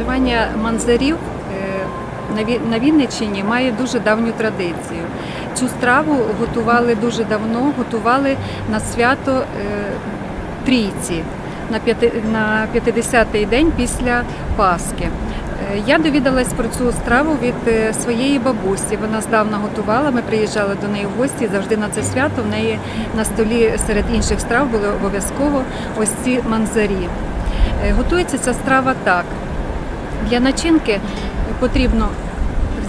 Приготування манзарів е, на Ві- на Вінниччині має дуже давню традицію. Цю страву готували дуже давно, готували на свято е, Трійці на п'яти- 50-й день після Пасхи. Е, Я довідалась про цю страву від своєї бабусі. Вона здавна готувала. Ми приїжджали до неї в гості. Завжди на це свято в неї на столі серед інших страв були обов'язково ось ці манзарі. Готується ця страва так. Для начинки потрібно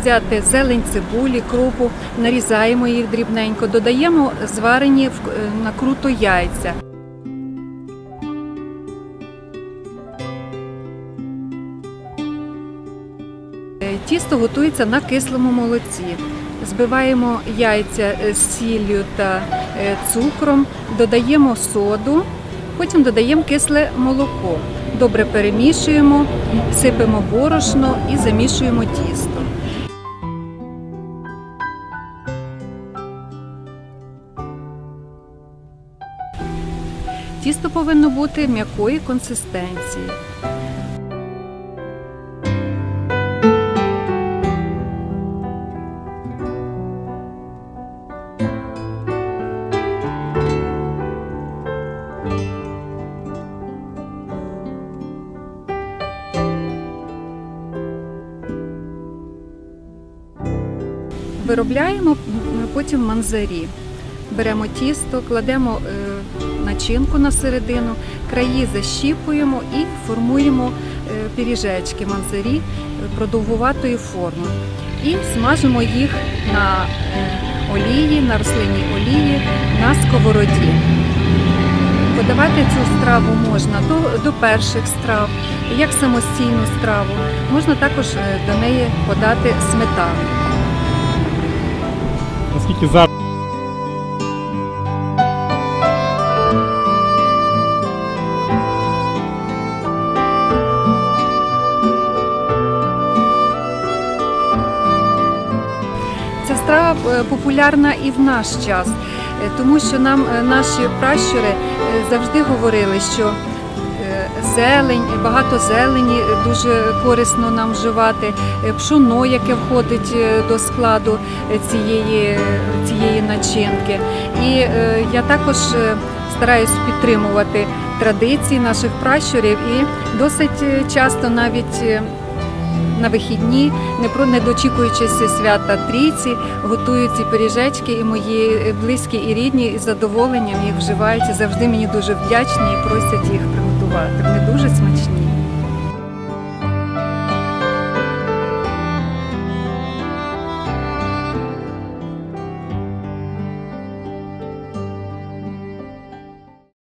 взяти зелень цибулі, крупу, нарізаємо їх дрібненько, додаємо зварені е, накруто яйця. Е, Тісто готується на кислому молоці. Збиваємо яйця е, з сіллю та цукром, додаємо соду, потім додаємо кисле молоко. Добре перемішуємо, сипемо борошно і замішуємо тісто. Тісто повинно бути м'якої консистенції. Виробляємо потім манзарі. Беремо тісто, кладемо е, начинку на середину, краї защіпуємо і формуємо е, пиріжечки манзарі е, продовгуватої форми. І смажимо їх на олії, на рослинній олії, на сковороді. Подавати цю страву можна до, до перших страв, як самостійну страву. Можна також до неї подати сметану. Наскільки зараз Ця страва е, популярна і в наш час, е, тому що нам е, наші пращури завжди говорили, що зелень, багато зелені дуже корисно нам вживати, е, пшоно, яке входить е, до складу е, цієї, цієї начинки. І я також стараюсь підтримувати традиції наших пращурів і досить часто навіть. На вихідні, не про не дочікуючись свята трійці, готують ці пиріжечки, і мої близькі і рідні із задоволенням їх вживають. Завжди мені дуже вдячні і просять їх приготувати. Вони дуже смачні.